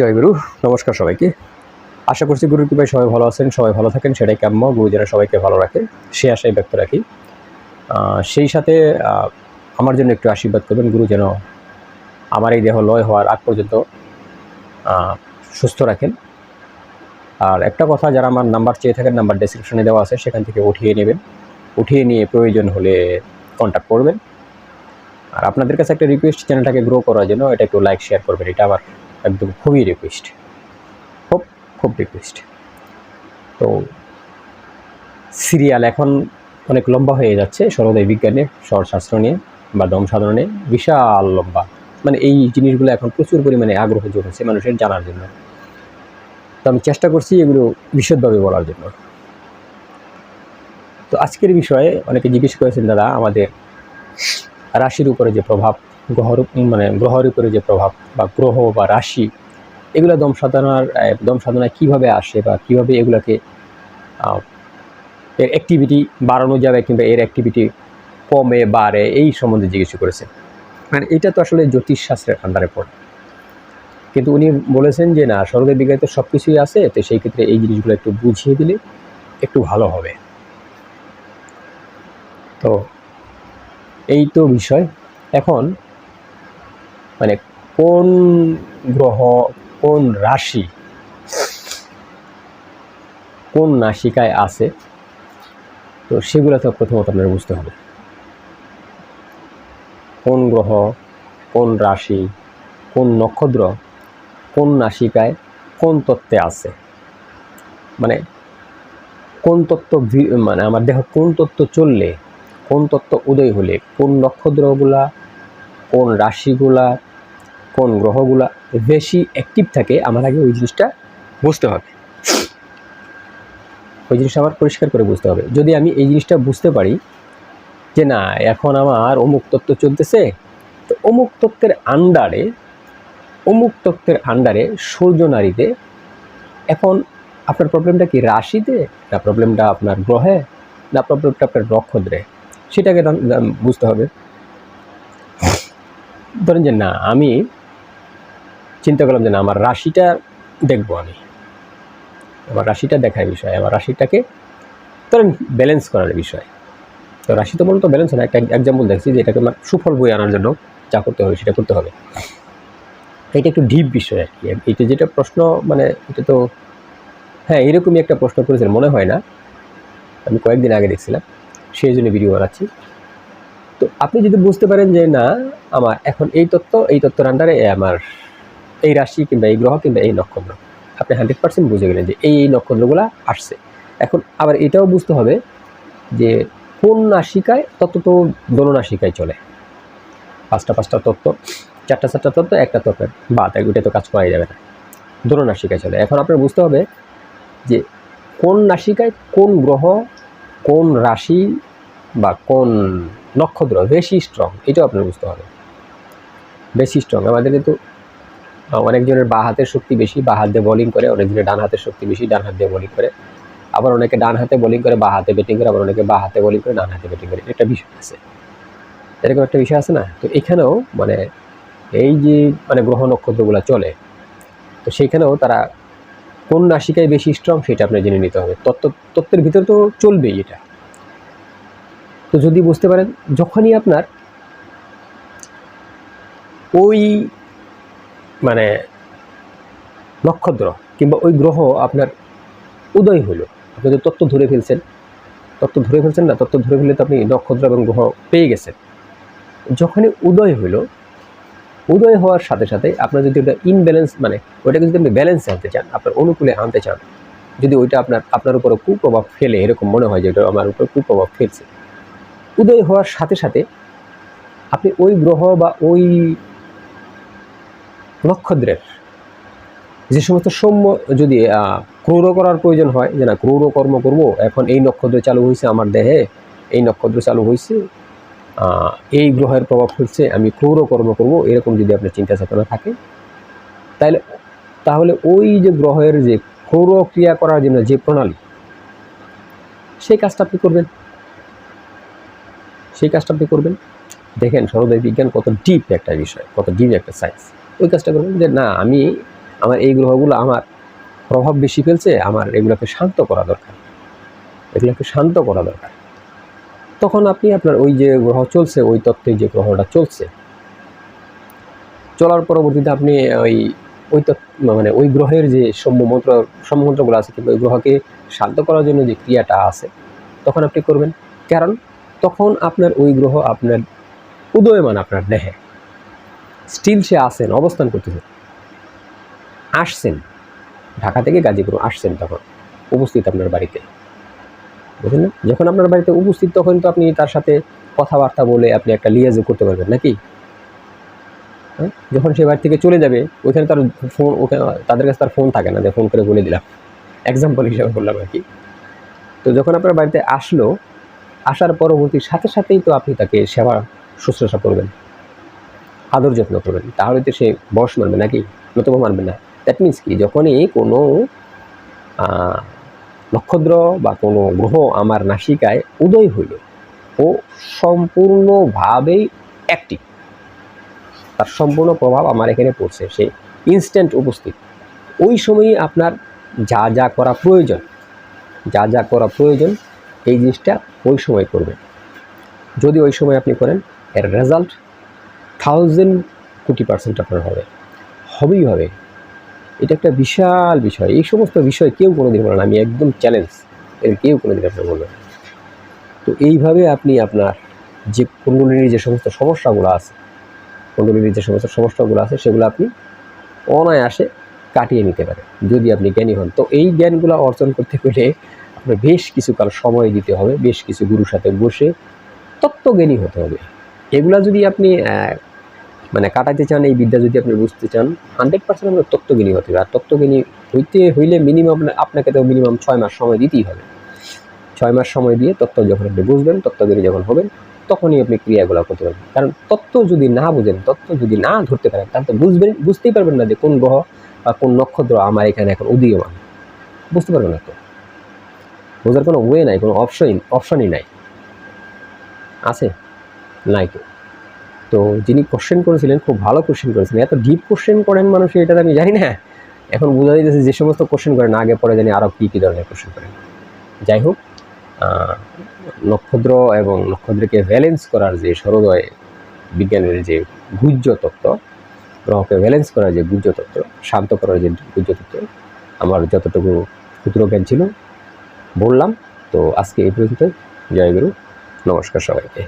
জয় গুরু, নমস্কার সবাইকে। আশা করছি গুরুর কৃপায় সবাই ভালো আছেন, সবাই ভালো থাকেন, সেটাই কাম্য গুরু যারা সবাইকে ভালো রাখে, সে আশাই ব্যক্ত রাখি। সেই সাথে আমার জন্য একটু আশীর্বাদ করবেন গুরু, যেন আমার এই দেহ লয় হওয়ার আগ পর্যন্ত সুস্থ রাখেন। আর একটা কথা, যারা আমার নাম্বার চেয়ে থাকেন, নাম্বার ডেসক্রিপশনে দেওয়া আছে, সেখান থেকে উঠিয়ে নেবেন। উঠিয়ে নিয়ে প্রয়োজন হলে কন্ট্যাক্ট করবেন। আর আপনাদের কাছে একটা রিকোয়েস্ট চ্যানেলটাকে গ্রো করার জন্য, এটা একটু লাইক শেয়ার করবেন, এটা আমার একদম খুবই রিকোয়েস্ট খুব খুব রিকোয়েস্ট তো সিরিয়াল এখন অনেক লম্বা হয়ে যাচ্ছে সর্বদাই বিজ্ঞানে স্বরশাস্ত্র নিয়ে বা দম সাধনে বিশাল লম্বা। মানে এই জিনিসগুলো এখন প্রচুর পরিমাণে আগ্রহ জমেছে মানুষের জানার জন্য। তো আমি চেষ্টা করছি এগুলো বিশদভাবে বলার জন্য। তো আজকের বিষয়ে অনেকে জিজ্ঞেস করেছেন, দাদা, আমাদের রাশির উপরে যে প্রভাব গ্রহর মানে গ্রহের উপরে যে প্রভাব বা গ্রহ বা রাশি, এগুলো দম সাধনার দম সাধনায় কীভাবে আসে বা কীভাবে এগুলোকে এর অ্যাক্টিভিটি বাড়ানো যাবে কিংবা এর অ্যাক্টিভিটি কমে, বাড়ে, এই সম্বন্ধে জিজ্ঞেস করেছে। মানে এটা তো আসলে জ্যোতিষশাস্ত্রের আন্ডারে পড়ে। কিন্তু উনি বলেছেন যে, না স্বর্গের বিজ্ঞানে তো সব কিছুই আছে, তো সেই ক্ষেত্রে এই জিনিসগুলো একটু বুঝিয়ে দিলে একটু ভালো হবে। তো, এই তো বিষয়। এখন মানে কোন গ্রহ, কোন রাশি, কোন নাসিকায় আছে, তো সেগুলো তো প্রথমত আপনার বুঝতে হবে। কোন গ্রহ, কোন রাশি, কোন নক্ষত্র, কোন নাসিকায়, কোন তত্ত্বে আছে? মানে কোন তত্ত্ব মানে আমার দেহ কোন তত্ত্ব চললে, কোন তত্ত্ব উদয় হলে, কোন নক্ষত্রগুলা, কোন রাশিগুলা কোন গ্রহগুলা বেশি অ্যাক্টিভ থাকে, আমার আগে ওই জিনিসটা বুঝতে হবে। ওই জিনিসটা আমার পরিষ্কার করে বুঝতে হবে। যদি আমি এই জিনিসটা বুঝতে পারি যে না, এখন আমার অমুক তত্ত্ব চলতেছে, তো অমুক তত্ত্বের আন্ডারে অমুক তত্ত্বের আন্ডারে সূর্য নারীতে এখন আপনার প্রবলেমটা কি রাশিতে? না প্রবলেমটা আপনার গ্রহে? না প্রবলেমটা আপনার নক্ষত্রে? সেটাকে বুঝতে হবে। ধরেন যে না, আমি চিন্তা করলাম যে না, আমার রাশিটা দেখব আমি। আমার রাশিটা দেখার বিষয়, আমার রাশিটাকে ধরেন ব্যালেন্স করার বিষয়। তো রাশি তো মূলত ব্যালেন্স না, একটা এক্সাম্পল দেখছি যে এটাকে আমার সুফল বই আনার জন্য যা করতে হবে সেটা করতে হবে। এটা একটু ডিপ বিষয় আর কি। এটা যেটা প্রশ্ন মানে এটা তো হ্যাঁ এরকমই একটা প্রশ্ন করেছেন, মনে হয় না। আমি কয়েকদিন আগে দেখছিলাম, সেই জন্য ভিডিও বানাচ্ছি। তো আপনি যদি বুঝতে পারেন যে না, আমার এখন এই তত্ত্ব, এই তত্ত্বের আন্ডারে আমার এই রাশি কিংবা এই গ্রহ কিংবা এই নক্ষত্র। আপনি হান্ড্রেড পার্সেন্ট বুঝে গেলেন যে এই এই নক্ষত্রগুলো আসছে। এখন আবার এটাও বুঝতে হবে যে কোন নাসিকায় তত্ত্ব তো দোনো চলে। পাঁচটা পাঁচটা তত্ত্ব, চারটা চারটা তত্ত্ব, একটা তত্ত্বের বাদ ওইটা তো কাজ করাই যাবে না। দোনো চলে। এখন আপনার বুঝতে হবে যে কোন নাসিকায় কোন গ্রহ, কোন রাশি বা কোন নক্ষত্র বেশি স্ট্রং এটাও আপনার বুঝতে হবে। বেশি স্ট্রং আমাদের কিন্তু অনেকজনের বা হাতের শক্তি বেশি, বা হাত দিয়ে বোলিং করে, অনেকজনের ডান হাতের শক্তি বেশি, ডান হাত দিয়ে বোলিং করে। আবার অনেকে ডান হাতে বোলিং করে, বা হাতে ব্যাটিং করে, আবার অনেকে বা হাতে বোলিং করে, ডান হাতে ব্যাটিং করে। একটা বিষয় আছে। এরকম একটা বিষয় আছে না? তো এখানেও মানে এই যে মানে গ্রহ নক্ষত্রগুলো চলে, তো সেইখানেও তারা কোন রাশিকায় বেশি স্ট্রং সেটা আপনার জেনে নিতে হবে। তত্ত্ব, তত্ত্বের ভিতরে তো চলবেই এটা। তো যদি বুঝতে পারেন, যখনই আপনার ওই মানে নক্ষত্র কিংবা ওই গ্রহ আপনার উদয় হলো আপনি তো তত্ত্ব ধরে ফেলছেন, তত্ত্ব ধরে ফেলছেন না, তত্ত্ব ধরে ফেললে তো আপনি নক্ষত্র এবং গ্রহ পেয়ে গেছেন। যখনই উদয় হলো উদয় হওয়ার সাথে সাথে আপনার যদি ওটা ইনব্যালেন্স মানে ওইটাকে যদি আপনি ব্যালেন্সে আনতে চান, আপনার অনুকূলে আনতে চান, যদি ওইটা আপনার আপনার উপরে কুপ্রভাব ফেলে, এরকম মনে হয় যে ওটা আমার উপর কুপ্রভাব ফেলছে। উদয় হওয়ার সাথে সাথে আপনি ওই গ্রহ বা ওই নক্ষত্রের। যে সমস্ত সৌম্য যদি ক্রৌর করার প্রয়োজন হয়, যে না, ক্রৌর কর্ম করব, এখন এই নক্ষত্র চালু হয়েছে আমার দেহে, এই নক্ষত্র চালু হয়েছে এই গ্রহের প্রভাব ফেলছে, আমি ক্রৌর কর্ম করব, এরকম যদি আপনার চিন্তা চেতনা থাকে তাহলে তাহলে ওই যে গ্রহের যে ক্রৌর ক্রিয়া করার জন্য যে প্রণালী, সেই কাজটা আপনি করবেন। সেই কাজটা আপনি করবেন। দেখেন সর্বদাই বিজ্ঞান কত ডিপ একটা বিষয়, কত ডিপ একটা সায়েন্স ওই কাজটা করবেন। যে না, আমি আমার এই গ্রহগুলো আমার প্রভাব বেশি ফেলছে, আমার এগুলোকে শান্ত করা দরকার। এগুলোকে শান্ত করা দরকার। তখন আপনি আপনার ওই যে গ্রহ চলছে, ওই তত্ত্বে যে গ্রহটা চলছে, চলার পরবর্তীতে আপনি ওই ওই মানে ওই গ্রহের যে সম্যমন্ত্র সম্যমন্ত্রগুলো আছে, কিন্তু ওই গ্রহকে শান্ত করার জন্য যে ক্রিয়াটা আছে, তখন আপনি করবেন। কারণ তখন আপনার ওই গ্রহ আপনার উদয়মান, আপনার দেহে। স্টিল সে আসেন, অবস্থান করতেছে। আসছেন। ঢাকা থেকে গাজীপুর আসছেন তখন। উপস্থিত আপনার বাড়িতে। বুঝলেন না? যখন আপনার বাড়িতে উপস্থিত, তখন তো আপনি তার সাথে কথাবার্তা বলে আপনি একটা লিয়াজও করতে পারবেন নাকি? হ্যাঁ? যখন সে বাড়ি থেকে চলে যাবে, ওইখানে তার ফোন ওখানে তাদের কাছে তার ফোন থাকে না, যে ফোন করে বলে দিলাম। এক্সাম্পল হিসাবে বললাম আর কি। তো যখন আপনার বাড়িতে আসলো, আসার পরবর্তী সাথে সাথেই তো আপনি তাকে সেবা, শুশ্রূষা করবেন। আদর যত্ন করবেন তাহলে তো সে বয়স মানবে নাকি? নতুবা মানবে না। দ্যাট মিনস কি? যখনই কোনো নক্ষত্র বা কোনো গ্রহ আমার নাসিকায় উদয় হইল, ও সম্পূর্ণভাবেই অ্যাক্টিভ তার সম্পূর্ণ প্রভাব আমার এখানে পড়ছে, সে ইনস্ট্যান্ট উপস্থিত। ওই সময়ই আপনার যা যা করা প্রয়োজন, যা যা করা প্রয়োজন, এই জিনিসটা ওই সময় করবেন যদি ওই সময় আপনি করেন, এর রেজাল্ট থাউজেন্ড কোটি পার্সেন্ট আপনার হবে। হবেই হবে। এটা একটা বিশাল বিষয়। এই সমস্ত বিষয় কেউ কোনো দিন বলে না। আমি একদম চ্যালেঞ্জ এর কেউ কোনো দিন আপনার বলবে তো এইভাবে আপনি আপনার যে কুণ্ডলিনীর যে সমস্ত সমস্যাগুলো আছে, কুণ্ডলিনীর যে সমস্ত সমস্যাগুলো আছে, সেগুলো আপনি অনায়াসে কাটিয়ে নিতে পারেন, যদি আপনি জ্ঞানী হন। তো এই জ্ঞানগুলো অর্জন করতে গেলে আপনার বেশ কিছুকাল সময় দিতে হবে, বেশ কিছু গুরুর সাথে বসে তত্ত্বজ্ঞানী হতে হবে। এগুলা যদি আপনি মানে কাটাতে চান, এই বিদ্যা যদি আপনি বুঝতে চান হান্ড্রেড পার্সেন্ট আপনার তত্ত্বজ্ঞানী হতে হবে আর তত্ত্বজ্ঞানী হইতে হইলে মিনিমাম আপনাকে তো মিনিমাম ছয় মাস সময় দিতেই হবে। ছয় মাস সময় দিয়ে তত্ত্ব যখন আপনি বুঝবেন তত্ত্বজ্ঞানী যখন হবেন, তখনই আপনি ক্রিয়াগুলো করতে পারবেন। কারণ তত্ত্ব যদি না বুঝেন তত্ত্ব যদি না ধরতে পারেন, তাহলে তো বুঝবেন, বুঝতেই পারবেন না যে কোন গ্রহ বা কোন নক্ষত্র আমার এখানে এখন উদীয়মান। বুঝতে পারবেন না তো? বোঝার কোনো ওয়ে নাই, কোনো অপশন অপশনই নাই। আছে? নাই তো? তো যিনি কোশ্চেন করেছিলেন, খুব ভালো কোশ্চেন করেছিলেন। এত ডিপ কোশ্চেন করেন মানুষ, এটা আমি জানি না। এখন বোঝা যাইতেছে যে সমস্ত কোশ্চেন করেন, আগে পরে জানি আরও কী কী ধরনের কোশ্চেন করেন। যাই হোক নক্ষত্র এবং নক্ষত্রকে ব্যালেন্স করার যে সরোদয় বিজ্ঞানের যে গুহ্য তত্ত্ব গ্রহকে ব্যালেন্স করার যে গুহ্য তত্ত্ব শান্ত করার যে গুহ্য তত্ত্ব আমার যতটুকু ক্ষুদ্র জ্ঞান ছিল, বললাম। তো আজকে এই পর্যন্ত জয় গুরু। নমস্কার সবাইকে।